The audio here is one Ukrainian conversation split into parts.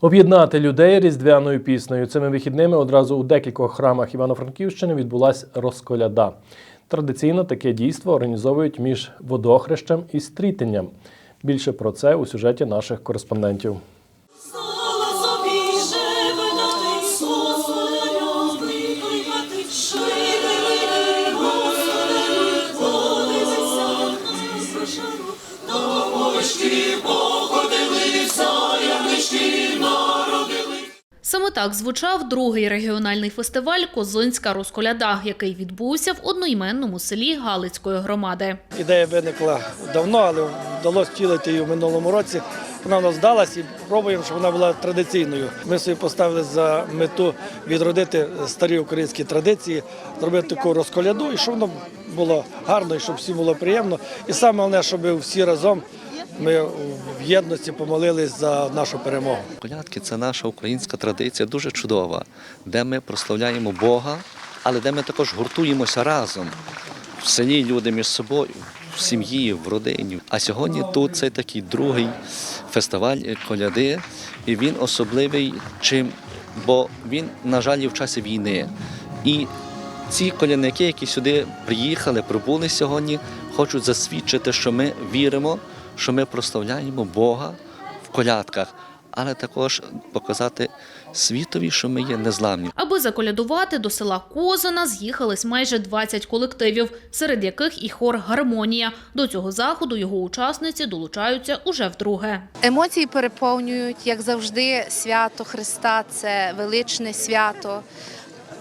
Об'єднати людей різдвяною піснею цими вихідними одразу у декількох храмах Івано-Франківщини відбулася розколяда. Традиційно таке дійство організовують між водохрещем і стрітенням. Більше про це у сюжеті наших кореспондентів. Слава собі Саме так звучав другий регіональний фестиваль Козинська розколяда, який відбувся в одноіменному селі Галицької громади. Ідея виникла давно, але вдалося втілити її в минулому році. Вона нас вдалась і пробуємо, щоб вона була традиційною. Ми собі поставили за мету відродити старі українські традиції, зробити таку розколяду, і щоб воно було гарно, і щоб всім було приємно. І саме головне, щоб всі разом ми в єдності помолились за нашу перемогу. Колядки це наша українська традиція, дуже чудова, де ми прославляємо Бога, але де ми також гуртуємося разом. В селі люди між собою, в сім'ї, в родині. А сьогодні тут це такий другий фестиваль коляди, і він особливий чим, бо він, на жаль, є в часі війни. І ці коляники, які сюди приїхали, прибули сьогодні, хочуть засвідчити, що ми віримо, що ми прославляємо Бога в колядках, але також показати світові, що ми є незламні. Аби заколядувати до села Козина з'їхались майже 20 колективів, серед яких і хор Гармонія. До цього заходу його учасниці долучаються уже вдруге. Емоції переповнюють, як завжди, свято Христа це величне свято,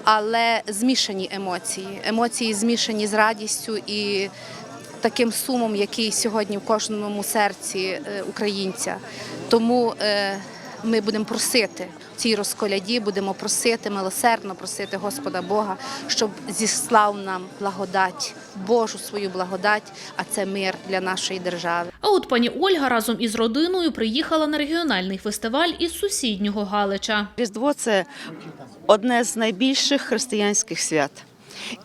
але змішані емоції. Емоції змішані з радістю і таким сумом, який сьогодні в кожному серці е, українця. Тому е, ми будемо просити в цій розколяді, будемо просити, милосердно просити Господа Бога, щоб зіслав нам благодать, Божу свою благодать, а це мир для нашої держави. А от пані Ольга разом із родиною приїхала на регіональний фестиваль із сусіднього Галича. Різдво це одне з найбільших християнських свят.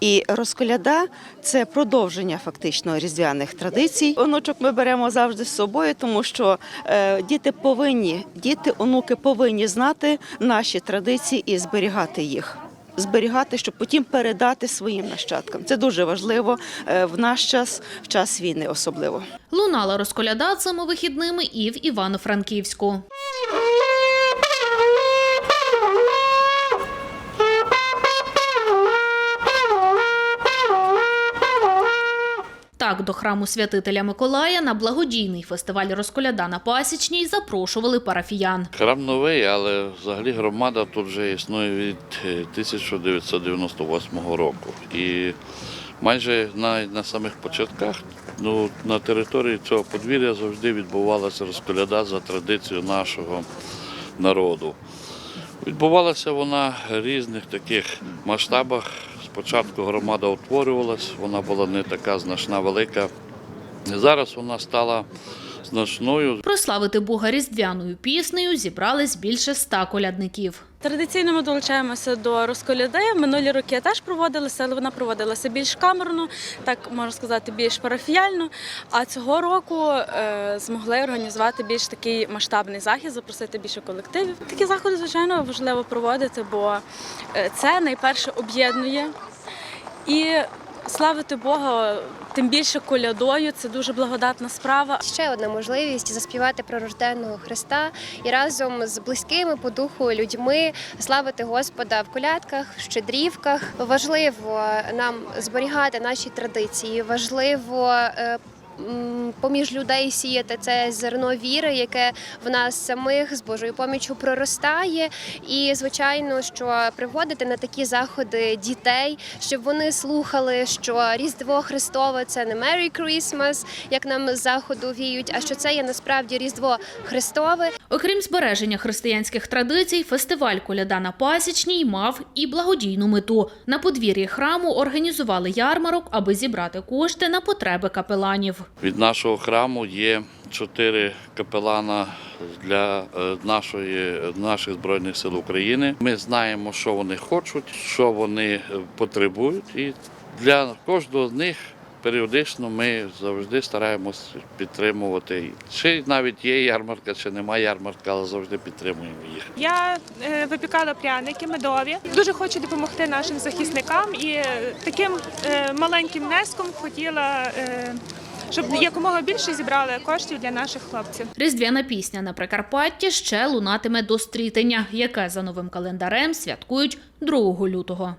І розколяда це продовження фактично різдвяних традицій. Онучок ми беремо завжди з собою, тому що е, діти повинні, діти, онуки повинні знати наші традиції і зберігати їх. Зберігати, щоб потім передати своїм нащадкам. Це дуже важливо е, в наш час, в час війни особливо. Лунала розколяда цими вихідними і в Івано-Франківську. Так, до храму святителя Миколая на благодійний фестиваль розколяда на Пасічній запрошували парафіян. Храм новий, але взагалі громада тут вже існує від е, 1998 року. І майже на, на самих початках ну, на території цього подвір'я завжди відбувалася розколяда за традицією нашого народу. Відбувалася вона в різних таких масштабах. Спочатку громада утворювалась, вона була не така значна, велика. Зараз вона стала значною. Прославити Бога різдвяною піснею зібрались більше ста колядників. Традиційно ми долучаємося до розколяди. Минулі роки теж проводилася, але вона проводилася більш камерно, так можна сказати, більш парафіяльно. А цього року е, змогли організувати більш такий масштабний захід, запросити більше колективів. Такі заходи, звичайно, важливо проводити, бо е, це найперше об'єднує і славити Бога. Тим більше колядою це дуже благодатна справа. ще одна можливість заспівати про рожденого Христа і разом з близькими по духу людьми славити Господа в колядках, в щедрівках. Важливо нам зберігати наші традиції. Важливо. Поміж людей сіяти це зерно віри, яке в нас самих з Божою поміччю проростає. І звичайно, що приводити на такі заходи дітей, щоб вони слухали, що Різдво Христове це не Merry Christmas, як нам з заходу віють, а що це є насправді Різдво Христове. Окрім збереження християнських традицій, фестиваль Коляда на Пасічній мав і благодійну мету. На подвір'ї храму організували ярмарок, аби зібрати кошти на потреби капеланів. Від нашого храму є чотири капелана для е, нашої, наших Збройних сил України. Ми знаємо, що вони хочуть, що вони е, потребують, і для кожного з них періодично ми завжди стараємось підтримувати. Чи навіть є ярмарка, чи немає ярмарка, але завжди підтримуємо їх. Я е, випікала пряники медові. Дуже хочу допомогти нашим захисникам і таким е, маленьким внеском хотіла, е, щоб якомога більше зібрали коштів для наших хлопців. Різдвяна пісня на Прикарпатті ще лунатиме до стрітення, яке за новим календарем святкують 2 лютого.